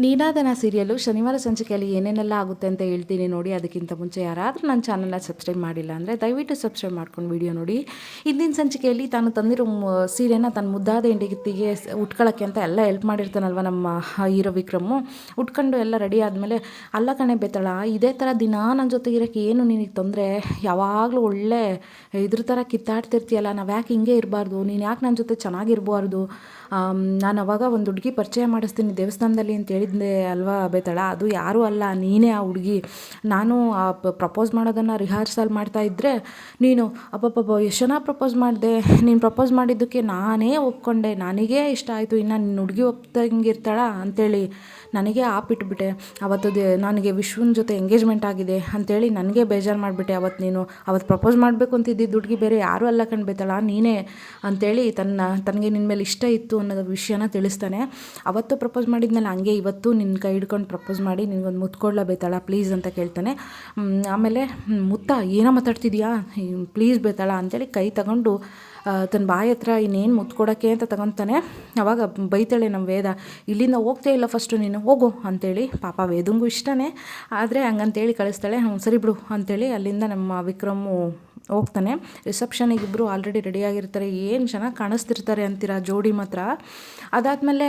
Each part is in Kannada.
ನೀನಾದನ ಸೀರಿಯಲು ಶನಿವಾರ ಸಂಚಿಕೆಯಲ್ಲಿ ಏನೇನೆಲ್ಲ ಆಗುತ್ತೆ ಅಂತ ಹೇಳ್ತೀನಿ ನೋಡಿ, ಅದಕ್ಕಿಂತ ಮುಂಚೆ ಯಾರಾದರೂ ನನ್ನ ಚಾನಲ್ನ ಸಬ್ಸ್ಕ್ರೈಬ್ ಮಾಡಿಲ್ಲ ಅಂದರೆ ದಯವಿಟ್ಟು ಸಬ್ಸ್ಕ್ರೈಬ್ ಮಾಡ್ಕೊಂಡು ವಿಡಿಯೋ ನೋಡಿ. ಇಂದಿನ ಸಂಚಿಕೆಯಲ್ಲಿ ತಾನು ತಂದಿರೋ ಸೀರೆನ ತನ್ನ ಮುದ್ದಾದ ಹೆಂಡತಿಗೆ ಉಟ್ಕೊಳ್ಳೋಕ್ಕೆ ಅಂತ ಎಲ್ಲ ಹೆಲ್ಪ್ ಮಾಡಿರ್ತಾನಲ್ವ ನಮ್ಮ ಹೀರೋ ವಿಕ್ರಮು. ಉಟ್ಕೊಂಡು ಎಲ್ಲ ರೆಡಿ ಆದಮೇಲೆ, ಅಲ್ಲ ಕಣೆ ಬೇತಾಳ ಇದೇ ಥರ ದಿನ ನನ್ನ ಜೊತೆಗೆ ಇರೋಕ್ಕೆ ಏನು ನಿನಗೆ ತೊಂದರೆ? ಯಾವಾಗಲೂ ಒಳ್ಳೆ ಇದ್ರ ಥರ ಕಿತ್ತಾಡ್ತಿರ್ತೀಯಲ್ಲ, ನಾವು ಯಾಕೆ ಹಿಂಗೆ ಇರಬಾರ್ದು? ನೀನು ಯಾಕೆ ನನ್ನ ಜೊತೆ ಚೆನ್ನಾಗಿರ್ಬಾರ್ದು? ನಾನು ಅವಾಗ ಒಂದು ಹುಡುಗಿ ಪರಿಚಯ ಮಾಡಿಸ್ತೀನಿ ದೇವಸ್ಥಾನದಲ್ಲಿ ಅಂತ ಹೇಳಿದ್ದೆ ಅಲ್ವಾ ಬೇತಾಳ ಅದು ಯಾರೂ ಅಲ್ಲ, ನೀನೇ ಆ ಹುಡುಗಿ. ನಾನು ಆ ಪ್ರಪೋಸ್ ಮಾಡೋದನ್ನು ರಿಹಾರ್ಸಲ್ ಮಾಡ್ತಾ ಇದ್ದರೆ ನೀನು ಅಪ್ಪ ಎಷ್ಟು ಜನ ಪ್ರಪೋಸ್ ಮಾಡಿದೆ? ನೀನು ಪ್ರಪೋಸ್ ಮಾಡಿದ್ದಕ್ಕೆ ನಾನೇ ಒಪ್ಕೊಂಡೆ. ನನಗೇ ಇಷ್ಟ ಆಯಿತು. ಇನ್ನು ನಿನ್ನ ಹುಡುಗಿ ಒಪ್ತಂಗಿರ್ತಾಳ ಅಂತೇಳಿ. ನನಗೆ ಆಪಿಟ್ಬಿಟ್ಟೆ ಅವತ್ತು ನನಗೆ ವಿಶ್ವನ ಜೊತೆ ಎಂಗೇಜ್ಮೆಂಟ್ ಆಗಿದೆ ಅಂತೇಳಿ ನನಗೆ ಬೇಜಾರು ಮಾಡಿಬಿಟ್ಟೆ, ಅವತ್ತು ನೀನು, ಅವತ್ತು ಪ್ರಪೋಸ್ ಮಾಡಬೇಕು ಅಂತಿದ್ದಿದ್ದು ಹುಡುಗಿ ಬೇರೆ ಯಾರೂ ಅಲ್ಲ ಕಣ್ಬೇತಲ್ಲ ನೀನೇ ಅಂತೇಳಿ ತನ್ನ, ತನಗೆ ನಿನ್ನ ಮೇಲೆ ಇಷ್ಟ ಇತ್ತು ಅನ್ನೋದು ವಿಷಯನ ತಿಳಿಸ್ತಾನೆ. ಅವತ್ತು ಪ್ರಪೋಸ್ ಮಾಡಿದ್ನಲ್ಲ ಹಂಗೆ ಇವತ್ತು ನಿನ್ನ ಕೈ ಹಿಡ್ಕೊಂಡು ಪ್ರಪೋಸ್ ಮಾಡಿ ನಿನಗೊಂದು ಮುತ್ತು ಬೇತಾಳ ಪ್ಲೀಸ್ ಅಂತ ಕೇಳ್ತಾನೆ. ಆಮೇಲೆ ಮುತ್ತ, ಏನೋ ಮಾತಾಡ್ತಿದ್ಯಾ? ಪ್ಲೀಸ್ ಬೇತಾಳ ಅಂತೇಳಿ ಕೈ ತಗೊಂಡು ತನ್ನ ಬಾಯಿ ಹತ್ರ ಇನ್ನೇನು ಮುತ್ಕೊಡೋಕ್ಕೆ ಅಂತ ತಗೊತಾನೆ. ಅವಾಗ ಬೈತಾಳೆ ನಮ್ಮ ವೇದ, ಇಲ್ಲಿಂದ ಹೋಗ್ತೇ ಇಲ್ಲ ಫಸ್ಟು ನೀನು, ಹೋಗು ಅಂತೇಳಿ. ಪಾಪ ವೇದಂಗೂ ಇಷ್ಟನೇ. ಆದರೆ ಹಂಗಂತೇಳಿ ಕಳಿಸ್ತಾಳೆ. ಹ್ಞೂ ಸರಿ ಬಿಡು ಅಂತೇಳಿ ಅಲ್ಲಿಂದ ನಮ್ಮ ವಿಕ್ರಮು ಹೋಗ್ತಾನೆ. ರಿಸೆಪ್ಷನಿಗೆ ಇಬ್ಬರು ಆಲ್ರೆಡಿ ರೆಡಿಯಾಗಿರ್ತಾರೆ ಏನು ಚೆನ್ನಾಗಿ ಕಾಣಿಸ್ತಿರ್ತಾರೆ ಅಂತೀರ ಜೋಡಿ ಮಾತ್ರ. ಅದಾದಮೇಲೆ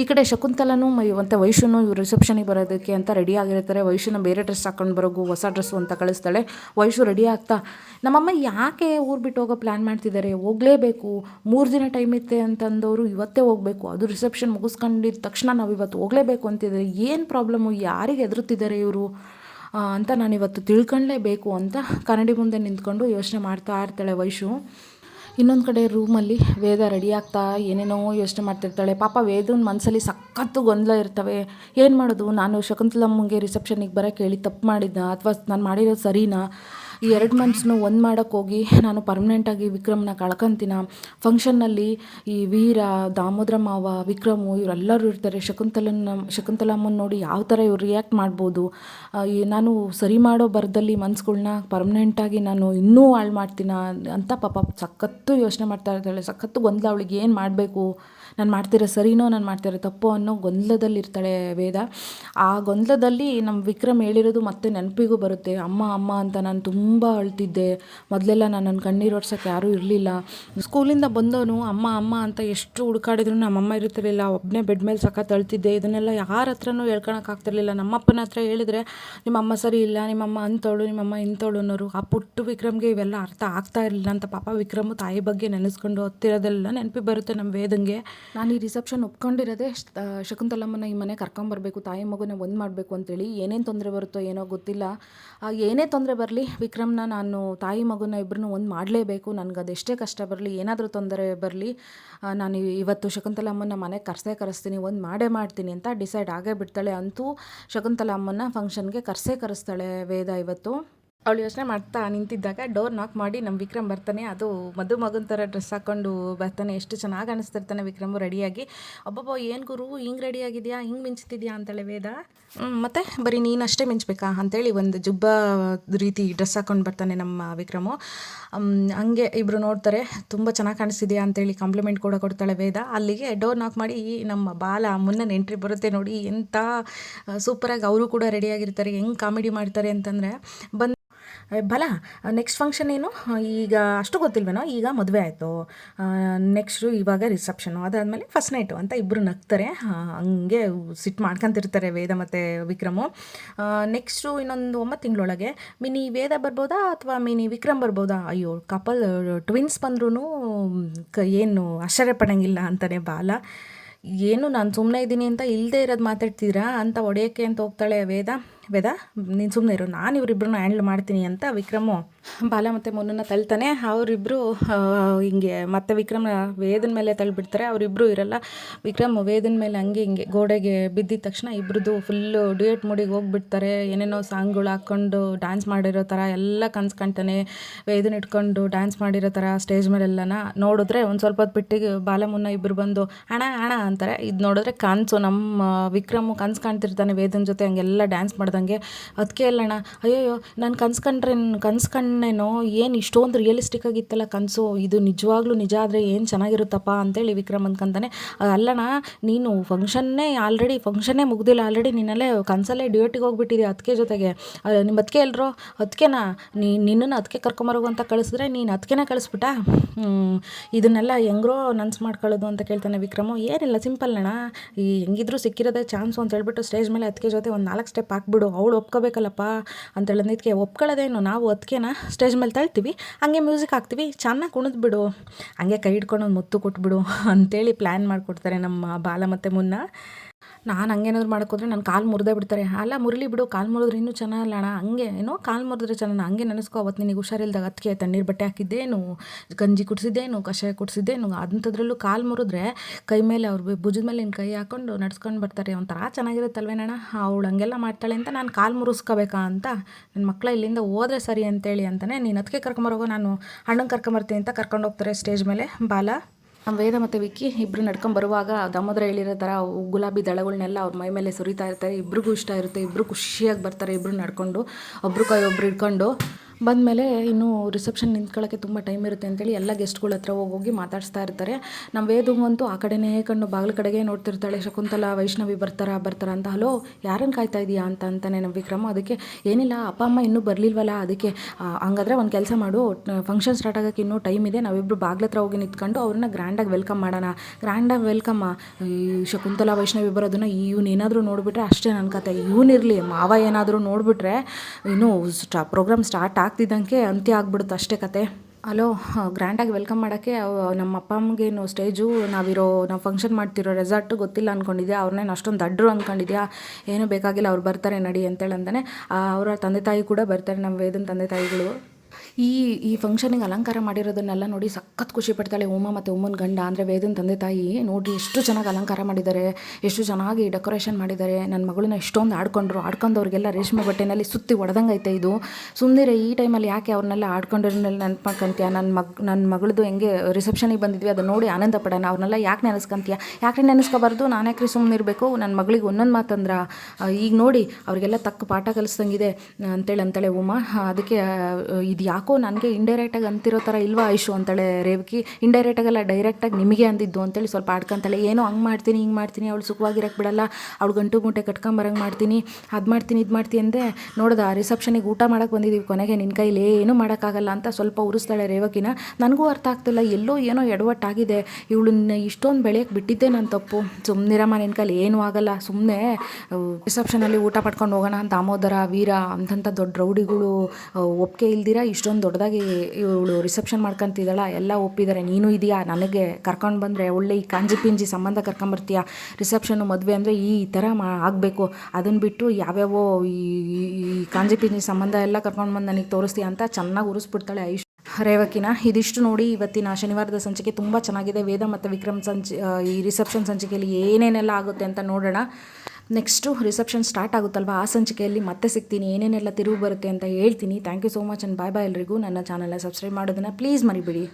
ಈ ಕಡೆ ಶಕುಂತಲನು ಮತ್ತು ವೈಶುನು ಇವರು ರಿಸೆಪ್ಷನಿಗೆ ಬರೋದಕ್ಕೆ ಅಂತ ರೆಡಿ ಆಗಿರ್ತಾರೆ. ವೈಶುನ ಬೇರೆ ಡ್ರೆಸ್ ಹಾಕೊಂಡು ಬರೋಗು, ಹೊಸ ಡ್ರೆಸ್ಸು ಅಂತ ಕಳಿಸ್ತಾಳೆ. ವೈಶು ರೆಡಿ ಆಗ್ತಾ, ನಮ್ಮಮ್ಮ ಯಾಕೆ ಊರು ಬಿಟ್ಟು ಹೋಗೋ ಪ್ಲ್ಯಾನ್ ಮಾಡ್ತಿದ್ದಾರೆ? ಹೋಗಲೇಬೇಕು. ಮೂರು ದಿನ ಟೈಮ್ ಇತ್ತೆ ಅಂತಂದವರು ಇವತ್ತೇ ಹೋಗಬೇಕು. ಅದು ರಿಸೆಪ್ಷನ್ ಮುಗಿಸ್ಕೊಂಡಿದ್ದ ತಕ್ಷಣ ನಾವು ಇವತ್ತು ಹೋಗಲೇಬೇಕು ಅಂತಿದ್ದಾರೆ. ಏನು ಪ್ರಾಬ್ಲಮ್ಮು ಯಾರಿಗೆ ಎದುರುತ್ತಿದ್ದಾರೆ ಇವರು? ಅಂತ ನಾನು ಇವತ್ತು ತಿಳ್ಕೊಳ್ಳೇಬೇಕು ಅಂತ ಕನ್ನಡಿ ಮುಂದೆ ನಿಂತ್ಕೊಂಡು ಯೋಚನೆ ಮಾಡ್ತಾ ಇರ್ತಾಳೆ ವೈಶು. ಇನ್ನೊಂದು ಕಡೆ ರೂಮಲ್ಲಿ ವೇದ ರೆಡಿ ಆಗ್ತಾ ಏನೇನೋ ಯೋಚನೆ ಮಾಡ್ತಿರ್ತಾಳೆ ಪಾಪ ವೇದನ ಮನಸ್ಸಲ್ಲಿ ಸಖತ್ತು ಗೊಂದಲ ಇರ್ತವೆ. ಏನು ಮಾಡೋದು? ನಾನು ಶಕುಂತಲಮ್ಮಂಗೆ ರಿಸೆಪ್ಷನಿಗೆ ಬರೋಕ್ಕೆ ಹೇಳಿ ತಪ್ಪು ಮಾಡಿದ್ದ ಅಥವಾ ನಾನು ಮಾಡಿರೋದು ಸರಿನಾ? ಈ ಎರಡು ಮನ್ಸನ್ನು ಒಂದು ಮಾಡೋಕ್ಕೆ ಹೋಗಿ ನಾನು ಪರ್ಮನೆಂಟಾಗಿ ವಿಕ್ರಮ್ನ ಕಳ್ಕೊಂತೀನ. ಫಂಕ್ಷನ್ನಲ್ಲಿ ಈ ವೀರ, ದಾಮೋದರ ಮಾವ, ವಿಕ್ರಮು ಇವರೆಲ್ಲರೂ ಇರ್ತಾರೆ. ಶಕುಂತಲನ್ನ ಶಕುಂತಲಮ್ಮನ ನೋಡಿ ಯಾವ ಥರ ಇವ್ರು ರಿಯಾಕ್ಟ್ ಮಾಡ್ಬೋದು. ಈ ನಾನು ಸರಿ ಮಾಡೋ ಬರದಲ್ಲಿ ಮನ್ಸ್ಗಳನ್ನ ಪರ್ಮನೆಂಟಾಗಿ ನಾನು ಇನ್ನೂ ಹಾಳು ಮಾಡ್ತೀನ ಅಂತ ಪಾಪ ಸಖತ್ತು ಯೋಚನೆ ಮಾಡ್ತಾ ಇರ್ತಾಳೆ. ಸಖತ್ತು ಗೊಂದಲ ಅವಳಿಗೆ ಏನು ಮಾಡಬೇಕು? ನಾನು ಮಾಡ್ತಿರೋ ಸರಿನೋ, ನಾನು ಮಾಡ್ತಿರೋ ತಪ್ಪೋ ಅನ್ನೋ ಗೊಂದಲದಲ್ಲಿರ್ತಾಳೆ ವೇದ. ಆ ಗೊಂದಲದಲ್ಲಿ ನಮ್ಮ ವಿಕ್ರಮ್ ಹೇಳಿರೋದು ಮತ್ತೆ ನೆನಪಿಗೂ ಬರುತ್ತೆ. ಅಮ್ಮ ಅಮ್ಮ ಅಂತ ನಾನು ತುಂಬ ಅಳ್ತಿದ್ದೆ. ಮೊದಲೆಲ್ಲ ನಾನು ನನ್ನ ಕಣ್ಣೀರು ಒರ್ಸೋಕ್ಕೆ ಯಾರೂ ಇರಲಿಲ್ಲ. ಸ್ಕೂಲಿಂದ ಬಂದವನು ಅಮ್ಮ ಅಮ್ಮ ಅಂತ ಎಷ್ಟು ಹುಡುಕಾಡಿದ್ರು ನಮ್ಮಮ್ಮ ಇರ್ತಿರಲಿಲ್ಲ ಒಬ್ಬನೇ ಬೆಡ್ ಮೇಲೆ ಸಖತ್ ಅಳ್ತಿದ್ದೆ. ಇದನ್ನೆಲ್ಲ ಯಾರ ಹತ್ರನೂ ಹೇಳ್ಕೊಳಕ್ಕಾಗ್ತಿರ್ಲಿಲ್ಲ ನಮ್ಮಪ್ಪನ ಹತ್ರ ಹೇಳಿದ್ರೆ, ನಿಮ್ಮಮ್ಮ ಸರಿ ಇಲ್ಲ, ನಿಮ್ಮಮ್ಮ ಅಂತವಳು, ನಿಮ್ಮಮ್ಮ ಇಂಥವಳು ಅನ್ನೋರು. ಆ ಪುಟ್ಟು ವಿಕ್ರಮ್ಗೆ ಇವೆಲ್ಲ ಅರ್ಥ ಆಗ್ತಾ ಇರಲಿಲ್ಲ ಅಂತ ಪಾಪ ವಿಕ್ರಮ್ ತಾಯಿ ಬಗ್ಗೆ ನೆನೆಸ್ಕೊಂಡು ಓದ್ತಿರೋದೆಲ್ಲ ನೆನಪಿ ಬರುತ್ತೆ ನಮ್ಮ ವೇದಂಗೆ. ನಾನು ಈ ರಿಸೆಪ್ಷನ್ ಒಪ್ಕೊಂಡಿರೋದೇ ಶಕುಂತಲಮ್ಮನ ಈ ಮನೆ ಕರ್ಕೊಂಬರ್ಬೇಕು ತಾಯಿ ಮಗುನ ಒಂದು ಮಾಡಬೇಕು ಅಂತೇಳಿ. ಏನೇನು ತೊಂದರೆ ಬರುತ್ತೋ ಏನೋ ಗೊತ್ತಿಲ್ಲ. ಏನೇ ತೊಂದರೆ ಬರಲಿ, ವಿಕ್ರಮ್ನ ನಾನು ತಾಯಿ ಮಗುನ ಇಬ್ಬರನ್ನೂ ಒಂದು ಮಾಡಲೇಬೇಕು. ನನಗೆ ಅದೆಷ್ಟೇ ಕಷ್ಟ ಬರಲಿ, ಏನಾದರೂ ತೊಂದರೆ ಬರಲಿ ನಾನು ಇವತ್ತು ಶಕುಂತಲಮ್ಮನ ಮನೆಗೆ ಕರ್ಸೇ ಕರೆಸ್ತೀನಿ, ಒಂದು ಮಾಡೇ ಮಾಡ್ತೀನಿ ಅಂತ ಡಿಸೈಡ್ ಆಗೇ ಬಿಡ್ತಾಳೆ. ಅಂತೂ ಶಕುಂತಲಮ್ಮನ ಫಂಕ್ಷನ್ಗೆ ಕರ್ಸೇ ಕರೆಸ್ತಾಳೆ ವೇದ ಇವತ್ತು. ಅವಳು ಯೋಚನೆ ಮಾಡ್ತಾ ನಿಂತಿದ್ದಾಗ ಡೋರ್ ನಾಕ್ ಮಾಡಿ ನಮ್ಮ ವಿಕ್ರಮ್ ಬರ್ತಾನೆ. ಅದು ಮದು ಮಗನ ಥರ ಡ್ರೆಸ್ ಹಾಕ್ಕೊಂಡು ಬರ್ತಾನೆ. ಎಷ್ಟು ಚೆನ್ನಾಗಿ ಅನಿಸ್ತಿರ್ತಾನೆ ವಿಕ್ರಮ್ ರೆಡಿಯಾಗಿ ಒಬ್ಬೊಬ್ಬ ಏನು ಗುರು? ಹಿಂಗೆ ರೆಡಿ ಆಗಿದೆಯಾ? ಹಿಂಗೆ ಮಿಂಚ್ತಿದ್ಯಾ ಅಂತೇಳಿ ವೇದ. ಮತ್ತೆ ಬರೀ ನೀನು ಅಷ್ಟೇ ಮಿಂಚ್ಬೇಕಾ ಅಂತೇಳಿ ಒಂದು ಜುಬ್ಬ ರೀತಿ ಡ್ರೆಸ್ ಹಾಕೊಂಡು ಬರ್ತಾನೆ ನಮ್ಮ ವಿಕ್ರಮು. ಹಂಗೆ ಇಬ್ಬರು ನೋಡ್ತಾರೆ. ತುಂಬ ಚೆನ್ನಾಗಿ ಕಾಣಿಸ್ತಿದ್ಯಾ ಅಂತೇಳಿ ಕಾಂಪ್ಲಿಮೆಂಟ್ ಕೂಡ ಕೊಡ್ತಾಳೆ ವೇದ. ಅಲ್ಲಿಗೆ ಡೋರ್ ನಾಕ್ ಮಾಡಿ ನಮ್ಮ ಬಾಲ ಮುನ್ನ ಎಂಟ್ರಿ ಬರುತ್ತೆ ನೋಡಿ ಎಂಥ ಸೂಪರಾಗಿ ಅವರು ಕೂಡ ರೆಡಿಯಾಗಿರ್ತಾರೆ ಹೆಂಗೆ ಕಾಮಿಡಿ ಮಾಡ್ತಾರೆ ಅಂತಂದರೆ ಬಂದು ಬಲ ನೆಕ್ಸ್ಟ್ ಫಂಕ್ಷನ್ ಏನು? ಈಗ ಅಷ್ಟು ಗೊತ್ತಿಲ್ವೇನೋ? ಈಗ ಮದುವೆ ಆಯಿತು. ನೆಕ್ಸ್ಟು ಇವಾಗ ರಿಸೆಪ್ಷನು ಅದಾದಮೇಲೆ ಫಸ್ಟ್ ನೈಟು ಅಂತ ಇಬ್ಬರು ನಗ್ತಾರೆ. ಹಂಗೆ ಸಿಟ್ಟು ಮಾಡ್ಕೊಂತಿರ್ತಾರೆ ವೇದ ಮತ್ತು ವಿಕ್ರಮು. ನೆಕ್ಸ್ಟು ಇನ್ನೊಂದು ಒಂಬತ್ತು ತಿಂಗಳೊಳಗೆ ಮಿನಿ ವೇದ ಬರ್ಬೋದಾ ಅಥವಾ ಮಿನಿ ವಿಕ್ರಮ್ ಬರ್ಬೋದಾ? ಅಯ್ಯೋ ಕಪಲ್ ಟ್ವಿನ್ಸ್ ಬಂದ್ರೂ ಕ, ಏನು ಆಶ್ಚರ್ಯ ಪಡೋಂಗಿಲ್ಲ ಅಂತಾನೆ ಬಾಲ. ಏನು, ನಾನು ಸುಮ್ಮನೆ ಇದ್ದೀನಿ ಅಂತ ಇಲ್ಲದೆ ಇರೋದು ಮಾತಾಡ್ತಿದ್ದೀರಾ? ಅಂತ ಒಡೆಯೋಕ್ಕೆ ಅಂತ ಹೋಗ್ತಾಳೆ ವೇದ. ವೇದ ನೀನು ಸುಮ್ಮನೆ ಇರು. ನಾನು ಇವರಿಬ್ಬರನ್ನ ಹ್ಯಾಂಡಲ್ ಮಾಡ್ತೀನಿ ಅಂತ ವಿಕ್ರಮು ಬಾಲ ಮತ್ತು ಮುನ್ನನ್ನ ತಳ್ತಾನೆ. ಅವರಿಬ್ಬರು ಹಿಂಗೆ ಮತ್ತೆ ವಿಕ್ರಮ ವೇದನ ಮೇಲೆ ತಳ್ಳಿಬಿಡ್ತಾರೆ ಅವರಿಬ್ಬರು ಇರಲ್ಲ. ವಿಕ್ರಮ್ ವೇದನ ಮೇಲೆ ಹಂಗೆ ಹಿಂಗೆ ಗೋಡೆಗೆ ಬಿದ್ದಿದ ತಕ್ಷಣ ಇಬ್ಬರದ್ದು ಫುಲ್ಲು ಡ್ಯೂಯೆಟ್ ಮೂಡಿಗೆ ಹೋಗ್ಬಿಡ್ತಾರೆ. ಏನೇನೋ ಸಾಂಗ್ಗಳು ಹಾಕ್ಕೊಂಡು ಡ್ಯಾನ್ಸ್ ಮಾಡಿರೋ ಥರ ಎಲ್ಲ ಕನ್ಸು ಕಾಣ್ತಾನೆ. ವೇದನ ಇಟ್ಕೊಂಡು ಡ್ಯಾನ್ಸ್ ಮಾಡಿರೋ ಥರ ಸ್ಟೇಜ್ ಮೇಲೆಲ್ಲನ. ನೋಡಿದ್ರೆ ಒಂದು ಸ್ವಲ್ಪ ಹೊತ್ತು ಬಿಟ್ಟಿಗೆ ಬಾಲ ಮುನ್ನ ಇಬ್ಬರು ಬಂದು ಹಣ ಹಣ ಅಂತಾರೆ. ಇದು ನೋಡಿದ್ರೆ ಕನಸು. ನಮ್ಮ ವಿಕ್ರಮು ಕನ್ಸ್ ಕಾಣ್ತಿರ್ತಾನೆ ವೇದನ ಜೊತೆ. ಹಂಗೆಲ್ಲ ಡ್ಯಾನ್ಸ್ ಮಾಡ್ದಂಗೆ. ನೋಡ್ದಂಗೆ ಅದಕ್ಕೆ ಅಲ್ಲಣ್ಣ ಅಯ್ಯಯ್ಯೋ, ನಾನು ಕನ್ಸು ಕಂಡ್ರೆ ಕನ್ಸು ಕಣ್ಣೇನೋ, ಏನು ಇಷ್ಟೊಂದು ರಿಯಲಿಸ್ಟಿಕ್ ಆಗಿತ್ತಲ್ಲ ಕನಸು, ಇದು ನಿಜವಾಗ್ಲೂ ನಿಜ ಆದರೆ ಏನು ಚೆನ್ನಾಗಿರುತ್ತಪ್ಪ? ಅಂತೇಳಿ ವಿಕ್ರಮ್ ಅಂದ್ಕೊಂತಾನೆ ಅಲ್ಲಣ್ಣ ನೀನು ಫಂಕ್ಷನ್ನೇ ಆಲ್ರೆಡಿ ಫಂಕ್ಷನ್ನೇ ಮುಗ್ದಿಲ್ಲ ಆಲ್ರೆಡಿ ನಿನ್ನಲ್ಲೇ ಕನಸಲ್ಲೇ ಡ್ಯೂಟಿಗೆ ಹೋಗ್ಬಿಟ್ಟಿದ್ಯಾ ಅದಕ್ಕೆ ಜೊತೆಗೆ? ನಿಮ್ಮ ಅದಕ್ಕೆ ಎಲ್ರೋ? ಅದಕ್ಕೆನಾ ನೀ, ನಿನ್ನನ್ನು ಅದಕ್ಕೆ ಕರ್ಕೊಂಬರೋಗು ಅಂತ ಕಳಿಸಿದ್ರೆ ನೀನು ಅದಕ್ಕೆನೇ ಕಳಿಸ್ಬಿಟ್ಟ? ಇದನ್ನೆಲ್ಲ ಹೆಂಗ್ರೋ ನನ್ಸ್ ಮಾಡ್ಕೊಳ್ಳೋದು ಅಂತ ಕೇಳ್ತಾನೆ ವಿಕ್ರಮು, ಏನಿಲ್ಲ ಸಿಂಪಲ್ ಅಣ್ಣ, ಈ ಹೆಂಗಿದ್ರು ಸಿಕ್ಕಿರೋದೇ ಚಾನ್ಸು ಅಂತ ಹೇಳ್ಬಿಟ್ಟು ಸ್ಟೇಜ್ ಮೇಲೆ ಅದಕ್ಕೆ ಜೊತೆ ಒಂದು ನಾಲ್ಕು ಸ್ಟೆಪ್ ಹಾಕ್ಬಿಡು ಅವಳು ಒಪ್ಕೋಬೇಕಲ್ಲಪ್ಪ ಅಂತೇಳಿ ಅಂದಿದ್ದಕ್ಕೆ ಒಪ್ಕೊಳ್ಳೋದೇನು? ನಾವು ಅದಕ್ಕೆನ ಸ್ಟೇಜ್ ಮೇಲೆ ತಳ್ತೀವಿ, ಹಂಗೆ ಮ್ಯೂಸಿಕ್ ಹಾಕ್ತೀವಿ, ಚೆನ್ನಾಗಿ ಕುಣಿದ್ಬಿಡು ಹಂಗೆ ಕೈ ಹಿಡ್ಕೊಂಡು ಒಂದು ಮುತ್ತು ಕೊಟ್ಬಿಡು ಅಂತೇಳಿ ಪ್ಲ್ಯಾನ್ ಮಾಡಿಕೊಡ್ತಾರೆ ನಮ್ಮ ಬಾಲ ಮತ್ತು ಮುನ್ನ. ನಾನು ಹಂಗೇನಾದ್ರು ಮಾಡೋಕ್ಕೋದ್ರೆ ನನ್ನ ಕಾಲು ಮುರಿದೇ ಬಿಡ್ತಾರೆ. ಅಲ್ಲ ಮುರಳಿ ಬಿಡು, ಕಾಲು ಮುರಿದ್ರೆ ಇನ್ನೂ ಚೆನ್ನಾಗಲ್ಲ ಅಣ್ಣ. ಹಂಗೆ, ಏನೋ ಕಾಲು ಮುರಿದ್ರೆ ಚೆನ್ನಾಗಿ ಹಂಗೆ ನೆನೆಸ್ಕೊ, ಅವತ್ತು ನಿನಗೆ ಹುಷಾರಿಲ್ದಾಗ ಅದಕ್ಕೆ ತಣ್ಣೀರು ಬಟ್ಟೆ ಹಾಕಿದ್ದೇನು, ಗಂಜಿ ಕುಡಿಸಿದ್ದೇನು, ಕಷಾಯ ಕುಡಿಸಿದ್ದೇನು, ಅಂಥದ್ರಲ್ಲೂ ಕಾಲು ಮುರಿದ್ರೆ ಕೈ ಮೇಲೆ ಅವ್ರ ಭುಜದ ಮೇಲೆ ನಿನ್ನ ಕೈ ಹಾಕ್ಕೊಂಡು ನಡ್ಸ್ಕೊಂಡು ಬರ್ತಾರೆ. ಒಂಥರ ಚೆನ್ನಾಗಿರುತ್ತಲ್ವೇನಣ್ಣ ಅವಳು ಹಂಗೆಲ್ಲ ಮಾಡ್ತಾಳೆ ಅಂತ ನಾನು ಕಾಲು ಮುರಿಸ್ಕೋಬೇಕಾ ಅಂತ. ನನ್ನ ಮಕ್ಕಳ ಇಲ್ಲಿಂದ ಹೋದ್ರೆ ಸರಿ ಅಂತೇಳಿ ಅಂತಲೇ ನೀನು ಅದಕ್ಕೆ ಕರ್ಕೊಂಬರೋಗೋ, ನಾನು ಹಣ್ಣಂಗೆ ಕರ್ಕೊಂಬರ್ತೀನಿ ಅಂತ ಕರ್ಕೊಂಡು ಹೋಗ್ತಾರೆ ಸ್ಟೇಜ್ ಮೇಲೆ. ಬಾಲ. ವೇದ ಮತ್ತು ವಿಕ್ಕಿ ಇಬ್ಬರು ನಡ್ಕೊಂಡು ಬರುವಾಗ ದಾಮೋದರ ಹೇಳಿರೋ ಥರ ಗುಲಾಬಿ ದಳಗಳನ್ನೆಲ್ಲ ಅವ್ರ ಮೈ ಮೇಲೆ ಸುರಿತಾ ಇರ್ತಾರೆ. ಇಬ್ರಿಗೂ ಇಷ್ಟ ಇರುತ್ತೆ. ಇಬ್ಬರು ಖುಷಿಯಾಗಿ ಬರ್ತಾರೆ. ಇಬ್ಬರು ನಡ್ಕೊಂಡು, ಒಬ್ರು ಕೈ ಒಬ್ರು ಹಿಡ್ಕೊಂಡು. ಬಂದಮೇಲೆ ಇನ್ನೂ ರಿಸೆಪ್ಷನ್ ನಿಂತ್ಕೊಳ್ಳೋಕ್ಕೆ ತುಂಬ ಟೈಮ್ ಇರುತ್ತೆ ಅಂತೇಳಿ ಎಲ್ಲ ಗೆಸ್ಟ್ಗಳ ಹತ್ರ ಹೋಗಿ ಹೋಗಿ ಮಾತಾಡಿಸ್ತಾ ಇರ್ತಾರೆ. ನಮ್ಮ ವೇದಂಗಂತೂ ಆ ಕಡೆನೇ ಕಣ್ಣು ಬಾಗಿಲ ಕಡೆಗೆ ನೋಡ್ತಿರ್ತಾಳೆ. ಶಕುಂತಲ, ವೈಷ್ಣವಿ ಬರ್ತಾರ ಬರ್ತಾರ ಅಂತ, ಹಲೋ ಯಾರನ್ನು ಕಾಯ್ತಾ ಇದೀಯಾ? ಅಂತ ಅಂತಾನೆ ನಮ್ಮ ವಿಕ್ರಮ. ಅದಕ್ಕೆ, ಏನಿಲ್ಲ, ಅಪ್ಪ, ಅಮ್ಮ ಇನ್ನೂ ಬರಲಿಲ್ವಲ್ಲ? ಅದಕ್ಕೆ ಹಂಗಾದ್ರೆ ಒಂದು ಕೆಲಸ ಮಾಡು. ಫಂಕ್ಷನ್ ಸ್ಟಾರ್ಟ್ ಆಗೋಕ್ಕೆ ಇನ್ನೂ ಟೈಮ್ ಇದೆ. ನಾವಿಬ್ಬರು ಬಾಗ್ಲ ಹತ್ರ ಹೋಗಿ ನಿಂತ್ಕೊಂಡು ಅವ್ರನ್ನ ಗ್ರ್ಯಾಂಡಾಗಿ ವೆಲ್ಕಮ್ ಮಾಡೋಣ. ಗ್ರ್ಯಾಂಡಾಗಿ ವೆಲ್ಕಮ್ ಈ ಶಕುಂತಲಾ, ವೈಷ್ಣವಿ ಬರೋದನ್ನ ಇವನೇನಾದರೂ ನೋಡಿಬಿಟ್ರೆ ಅಷ್ಟೇ ನನ್ನ ಕತೆ. ಇವನಿರಲಿ ಮಾವ ಏನಾದರೂ ನೋಡಿಬಿಟ್ರೆ ಇನ್ನೂ ಸ್ಟಾ ಪ್ರೋಗ್ರಾಮ್ ಸ್ಟಾರ್ಟ್ ಆಗ್ತಿದ್ದಂಗೆ ಅಂತ್ಯ ಆಗ್ಬಿಡುತ್ತೆ ಅಷ್ಟೇ ಕತೆ. ಅಲೋ ಗ್ರ್ಯಾಂಡಾಗಿ ವೆಲ್ಕಮ್ ಮಾಡೋಕ್ಕೆ ನಮ್ಮ ಅಪ್ಪ ಅಮ್ಮಗೇನು ಸ್ಟೇಜು ನಾವಿರೋ, ನಾವು ಫಂಕ್ಷನ್ ಮಾಡ್ತಿರೋ ರೆಸಾರ್ಟು ಗೊತ್ತಿಲ್ಲ ಅಂದ್ಕೊಂಡಿದ್ದೆ ಅವ್ರನ್ನೇನು ಅಷ್ಟೊಂದು ದಡ್ಡರು ಅಂದ್ಕೊಂಡಿದ್ಯಾ ಏನೂ ಬೇಕಾಗಿಲ್ಲ, ಅವ್ರು ಬರ್ತಾರೆ ನಡಿ ಅಂತೇಳಿ ಅಂತಾನೆ ಅವರ ತಂದೆ ತಾಯಿ ಕೂಡ ಬರ್ತಾರೆ, ನಮ್ಮ ವೇದನ ತಂದೆ ತಾಯಿಗಳು. ಈ ಈ ಫಂಕ್ಷನಿಗೆ ಅಲಂಕಾರ ಮಾಡಿರೋದನ್ನೆಲ್ಲ ನೋಡಿ ಸಖತ್ ಖುಷಿ ಪಡ್ತಾಳೆ ಉಮಾ ಮತ್ತು ಉಮ್ಮನ ಗಂಡ. ಅಂದರೆ ವೇದನ ತಂದೆ ತಾಯಿ ನೋಡಿ ಎಷ್ಟು ಚೆನ್ನಾಗಿ ಅಲಂಕಾರ ಮಾಡಿದ್ದಾರೆ, ಎಷ್ಟು ಚೆನ್ನಾಗಿ ಡೆಕೋರೇಷನ್ ಮಾಡಿದ್ದಾರೆ. ನನ್ನ ಮಗಳನ್ನ ಎಷ್ಟೊಂದು ಆಡ್ಕೊಂಡ್ರು. ಆಡ್ಕೊಂಡವ್ರಿಗೆಲ್ಲ ರೇಷ್ಮೆ ಬಟ್ಟೆನಲ್ಲಿ ಸುತ್ತಿ ಹೊಡೆದಂಗೈತೆ ಇದು. ಸುಮ್ಮನೆ ಈ ಟೈಮಲ್ಲಿ ಯಾಕೆ ಅವ್ರನ್ನೆಲ್ಲ ಆಡ್ಕೊಂಡಿರೋನ್ನೆಲ್ಲ ನೆನ್ಪು ಮಾಡ್ಕೊಂತೀಯ ನನ್ನ ಮಗ್ ನನ್ನ ಮಗಳದು ಹೆಂಗೆ ರಿಸೆಪ್ಷನಿಗೆ ಬಂದಿದ್ವಿ ಅದನ್ನ ನೋಡಿ ಆನಂದ ಪಡೋಣ. ಅವ್ರನ್ನೆಲ್ಲ ಯಾಕೆ ನೆನೆಸ್ಕೊಂತೀಯ? ಯಾಕೆ ನೆನೆಸ್ಕೋಬಾರ್ದು? ನಾನು ಯಾಕೆ ಸುಮ್ಮನೆ ಇರಬೇಕು? ನನ್ನ ಮಗಳಿಗೆ ಒಂದೊಂದು ಮಾತಂದ್ರ ಈಗ ನೋಡಿ ಅವರಿಗೆಲ್ಲ ತಕ್ಕ ಪಾಠ ಕಲಿಸ್ದಂಗಿದೆ ಅಂತೇಳಿ ಅಂತಾಳೆ ಉಮಾ. ಅದಕ್ಕೆ ಇದು ಯಾಕೋ ನನಗೆ ಇಂಡೈರೆಕ್ಟಾಗಿ ಅಂತಿರೋ ಥರ ಇಲ್ವಾ ಐಶು ಅಂತಾಳೆ ರೇವಕಿ. ಇಂಡೈರೆಕ್ಟಾಗಲ್ಲ ಡೈರೆಕ್ಟಾಗಿ ನಿಮಗೆ ಅಂದಿದ್ದು ಅಂತೇಳಿ ಸ್ವಲ್ಪ ಆಡ್ಕೊಂತಾಳೆ. ಏನೋ ಹಂಗೆ ಮಾಡ್ತೀನಿ, ಹಿಂಗೆ ಮಾಡ್ತೀನಿ, ಅವಳು ಸುಖವಾಗಿರಕ್ಕೆ ಬಿಡಲ್ಲ. ಅವಳು ಗಂಟು ಗುಂಟೆ ಕಟ್ಕೊಂಬರಂಗೆ ಮಾಡ್ತೀನಿ. ಅದು ಮಾಡ್ತೀನಿ, ಇದು ಮಾಡ್ತೀನಿ ಅಂದೆ ಆ ರಿಸೆಪ್ಷನಿಗೆ ಊಟ ಮಾಡೋಕ್ಕೆ ಬಂದಿದ್ದೀವಿ ಕೊನೆಗೆ ನಿನ್ನ ಕೈಲಿ. ಏನೂ ಮಾಡೋಕ್ಕಾಗಲ್ಲ ಅಂತ ಸ್ವಲ್ಪ ಉರಿಸ್ತಾಳೆ ರೇವಕಿನ. ನನಗೂ ಅರ್ಥ ಆಗ್ತಿಲ್ಲ, ಎಲ್ಲೋ ಏನೋ ಎಡವಟ್ಟಾಗಿದೆ. ಇವಳನ್ನ ಇಷ್ಟೊಂದು ಬೆಳೆಯಕ್ಕೆ ಬಿಟ್ಟಿದ್ದೆ ನನ್ನ ತಪ್ಪು. ಸುಮ್ಮನಿರಮ್ಮ ನಿನ್ನ ಕೈಲಿ ಏನೂ ಆಗಲ್ಲ. ಸುಮ್ಮನೆ ರಿಸೆಪ್ಷನಲ್ಲಿ ಊಟ ಪಡ್ಕೊಂಡು ಹೋಗೋಣ ಅಂತ ದಾಮೋದರ ವೀರ ಅಂತಂಥ ದೊಡ್ಡ ರೌಡಿಗಳು ಒಪ್ಪಿಗೆ ಇಲ್ದಿರ ಇಷ್ಟೊಂದು ದೊಡ್ಡದಾಗಿ ಇವಳು ರಿಸೆಪ್ಷನ್ ಮಾಡ್ಕೊಂತಿದ್ದಾಳ, ಎಲ್ಲ ಒಪ್ಪಿದ್ದಾರೆ ನೀನು ಇದೆಯಾ? ನನಗೆ ಕರ್ಕೊಂಡು ಬಂದರೆ ಒಳ್ಳೆ ಈ ಕಾಂಜಿ ಪಿಂಜಿ ಸಂಬಂಧ ಕರ್ಕೊಂಬರ್ತೀಯಾ? ರಿಸೆಪ್ಷನ್ನು ಮದುವೆ ಅಂದರೆ ಈ ಥರ ಮಾ ಆಗಬೇಕು. ಅದನ್ನು ಬಿಟ್ಟು ಯಾವ್ಯಾವೋ ಈ ಕಾಂಜಿ ಪಿಂಜಿ ಸಂಬಂಧ ಎಲ್ಲ ಕರ್ಕೊಂಡು ಬಂದು ನನಗೆ ತೋರಿಸ್ತೀಯ ಅಂತ ಚೆನ್ನಾಗಿ ಉರಿಸ್ಬಿಡ್ತಾಳೆ ಐಶ್. ರೇವಕಿನ, ಇದಿಷ್ಟು ನೋಡಿ ಇವತ್ತಿನ ಶನಿವಾರದ ಸಂಚಿಕೆ ತುಂಬ ಚೆನ್ನಾಗಿದೆ. ವೇದ ಮತ್ತು ವಿಕ್ರಮ್ ಸಂಚಿ ಈ ರಿಸೆಪ್ಷನ್ ಸಂಚಿಕೆಯಲ್ಲಿ ಏನೇನೆಲ್ಲ ಆಗುತ್ತೆ ಅಂತ ನೋಡೋಣ. ನೆಕ್ಸ್ಟು ರಿಸೆಪ್ಷನ್ ಸ್ಟಾರ್ಟ್ ಆಗುತ್ತಲ್ವ? ಆ ಸಂಚಿಕೆಯಲ್ಲಿ ಮತ್ತೆ ಸಿಗ್ತೀನಿ, ಏನೇನೆಲ್ಲ ತಿರುವು ಬರುತ್ತೆ ಅಂತ ಹೇಳ್ತೀನಿ. Thank you so much and bye bye ಎಲ್ರಿಗೂ. ನನ್ನ ಚಾನಲ್ನ ಸಬ್ಸ್ಕ್ರೈಬ್ ಮಾಡೋದನ್ನು ಪ್ಲೀಸ್ ಮರಿಬೇಡಿ.